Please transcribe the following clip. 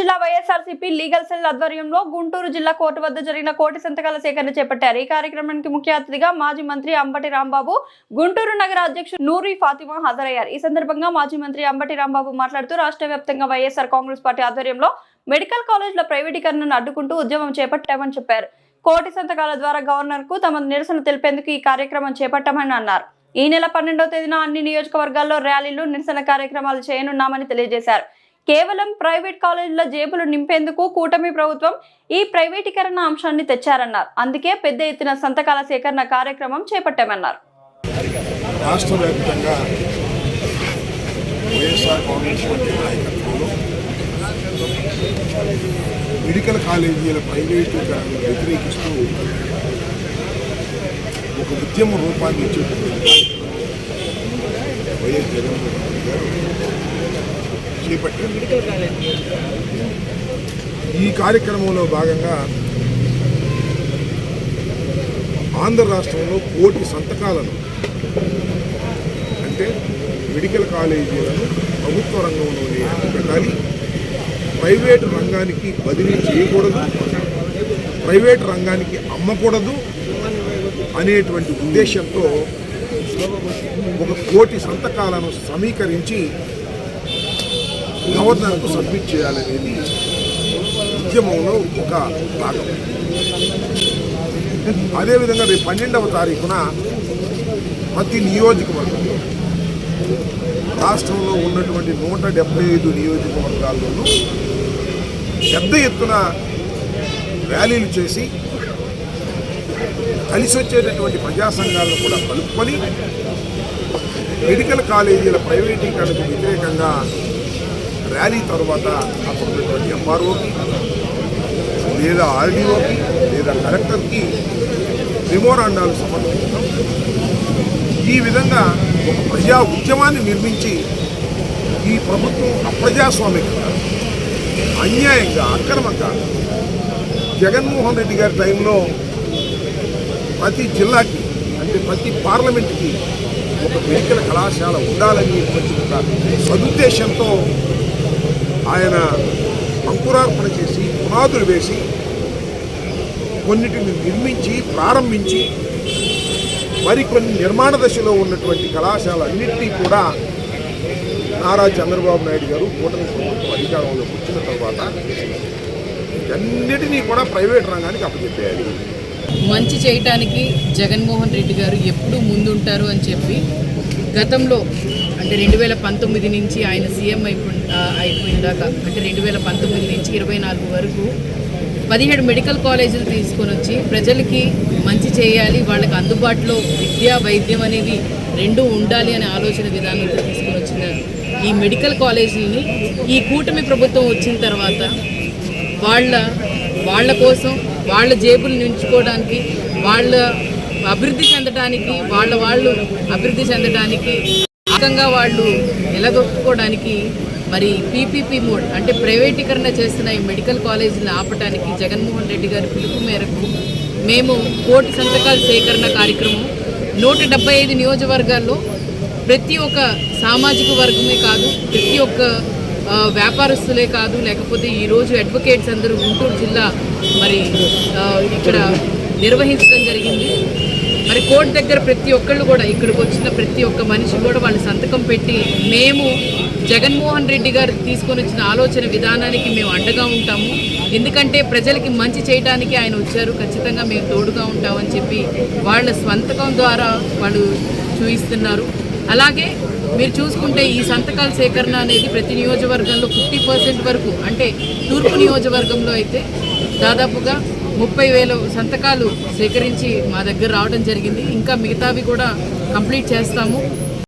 జిల్లా YSRCP legal cell ఆధ్వర్యంలో గుంటూరు జిల్లా కోర్టు వద్ద జరిగిన కోటి సంతకాల సేకరణ చేపట్టారు. ఈ కార్యక్రమానికి ముఖ్య అతిథిగా మాజీ మంత్రి అంబటి రాంబాబు గుంటూరు నగర అధ్యక్షుడు నూరి ఫాతిమా హాజరయ్యారు. ఈ సందర్భంగా మాజీ మంత్రి అంబటి రాంబాబు మాట్లాడుతూ రాష్ట్ర వ్యాప్తంగా వైఎస్ఆర్ కాంగ్రెస్ పార్టీ ఆధ్వర్యంలో మెడికల్ కాలేజీల ప్రైవేటీకరణను అడ్డుకుంటూ ఉద్యమం చేపట్టామని చెప్పారు. కోటి సంతకాల ద్వారా గవర్నర్కు తమ నిరసన తెలిపేందుకు ఈ కార్యక్రమం చేపట్టామని అన్నారు. ఈ నెల పన్నెండవ తేదీన అన్ని నియోజకవర్గాల్లో ర్యాలీలు నిరసన కార్యక్రమాలు చేయనున్నామని తెలియజేశారు. కేవలం ప్రైవేట్ కాలేజీల జేబులు నింపేందుకు కూటమి ప్రభుత్వం ఈ ప్రైవేటీకరణ అంశాన్ని తెచ్చారన్నారు. అందుకే పెద్ద ఎత్తున సంతకాల సేకరణ కార్యక్రమం చేపట్టామన్నారు. రాష్ట్ర వ్యాప్తంగా వైఎస్ఆర్ కాంగ్రెస్ పార్టీ నాయకత్వంలో మెడికల్ కాలేజీల ప్రైవేటీకరణ వ్యతిరేకిస్తూ ఒక ఉద్యమ రూపాన్ని ఇచ్చేటువంటి వైఎస్ జగన్మోహన్ రెడ్డి గారు చేపట్టారు ఈ కార్యక్రమంలో భాగంగా ఆంధ్ర రాష్ట్రంలో కోటి సంతకాలను అంటే మెడికల్ కాలేజీలను ప్రభుత్వ రంగంలోనే పెట్టాలి. ప్రైవేట్ రంగానికి బదిలీ చేయకూడదు. ప్రైవేట్ రంగానికి అమ్మకూడదు అనేటువంటి ఉద్దేశంతో ఒక కోటి సంతకాలను సమీకరించి గవర్నర్కు సబ్మిట్ చేయాలనేది ఉద్యమంలో ఒక భాగం. అదేవిధంగా రేపు పన్నెండవ తారీఖున ప్రతి నియోజకవర్గంలో రాష్ట్రంలో ఉన్నటువంటి నూట డెబ్బై ఐదు నియోజకవర్గాల్లోనూ పెద్ద ఎత్తున ర్యాలీలు చేసి కలిసి వచ్చేటటువంటి ప్రజా సంఘాలను కూడా కలుపుకొని మెడికల్ కాలేజీల ప్రైవేటీకరణకు వ్యతిరేకంగా ర్యాలీ తర్వాత అప్పుడున్నటువంటి ఎంఆర్ఓకి లేదా ఆర్డీఓకి లేదా కలెక్టర్కి మెమోరాండాలు సమర్పించడం. ఈ విధంగా ఒక ప్రజా ఉద్యమాన్ని నిర్మించి ఈ ప్రభుత్వం అప్రజాస్వామికంగా అన్యాయంగా అక్రమంగా జగన్మోహన్ రెడ్డి గారి టైంలో ప్రతి జిల్లాకి అంటే ప్రతి పార్లమెంట్కి ఒక మెడికల్ కళాశాల ఉండాలనేటువంటి ఒక సదుద్దేశంతో ఆయన అంకురార్పణ చేసి పునాదులు వేసి కొన్నిటిని నిర్మించి ప్రారంభించి మరికొన్ని నిర్మాణ దశలో ఉన్నటువంటి కళాశాలన్నింటినీ కూడా నారా చంద్రబాబు నాయుడు గారు కూటమి ప్రభుత్వం అధికారంలో వచ్చిన తర్వాత అన్నిటినీ కూడా ప్రైవేట్ రంగానికి అప్పచెప్పేయాలి. మంచి చేయటానికి జగన్మోహన్ రెడ్డి గారు ఎప్పుడు ముందుంటారు అని చెప్పి గతంలో అంటే రెండు వేల పంతొమ్మిది నుంచి ఆయన సీఎం అయిపోయి అయిపోయిందాక అంటే రెండు వేల పంతొమ్మిది నుంచి ఇరవై నాలుగు వరకు పదిహేడు మెడికల్ కాలేజీలు తీసుకొని వచ్చి ప్రజలకి మంచి చేయాలి వాళ్ళకి అందుబాటులో విద్య వైద్యం అనేవి రెండూ ఉండాలి అనే ఆలోచన విధానంతో తీసుకొని వచ్చిన ఈ మెడికల్ కాలేజీని ఈ కూటమి ప్రభుత్వం వచ్చిన తర్వాత వాళ్ళ వాళ్ళ కోసం వాళ్ళ జేబులు నించుకోవడానికి వాళ్ళ అభివృద్ధి చెందడానికి వాళ్ళ వాళ్ళు అభివృద్ధి చెందడానికి ఆకంగా వాళ్ళు నిలదొక్కుకోవడానికి మరి పీపీపీ మోడ్ అంటే ప్రైవేటీకరణ చేస్తున్న ఈ మెడికల్ కాలేజీని ఆపటానికి జగన్మోహన్ రెడ్డి గారి పిలుపు మేరకు మేము కోటి సంతకాల సేకరణ కార్యక్రమం నూట డెబ్బై ఐదు నియోజకవర్గాల్లో ప్రతి ఒక్క సామాజిక వర్గమే కాదు ప్రతి ఒక్క వ్యాపారస్తులే కాదు లేకపోతే ఈరోజు అడ్వకేట్స్ అందరూ గుంటూరు జిల్లా మరి ఇక్కడ నిర్వహించ మరి కోర్టు దగ్గర ప్రతి ఒక్కళ్ళు కూడా ఇక్కడికి వచ్చిన ప్రతి ఒక్క మనిషి కూడా వాళ్ళు సంతకం పెట్టి మేము జగన్మోహన్ రెడ్డి గారు తీసుకొని వచ్చిన ఆలోచన విధానానికి మేము అండగా ఉంటాము. ఎందుకంటే ప్రజలకి మంచి చేయడానికి ఆయన వచ్చారు. ఖచ్చితంగా మేము తోడుగా ఉంటామని చెప్పి వాళ్ళ స్వంతకం ద్వారా వాళ్ళు చూపిస్తున్నారు. అలాగే మీరు చూసుకుంటే ఈ సంతకాల సేకరణ అనేది ప్రతి నియోజకవర్గంలో ఫిఫ్టీ పర్సెంట్ వరకు అంటే తూర్పు నియోజకవర్గంలో అయితే దాదాపుగా ముప్పై వేల సంతకాలు సేకరించి మా దగ్గర రావడం జరిగింది. ఇంకా మిగతావి కూడా కంప్లీట్ చేస్తాము.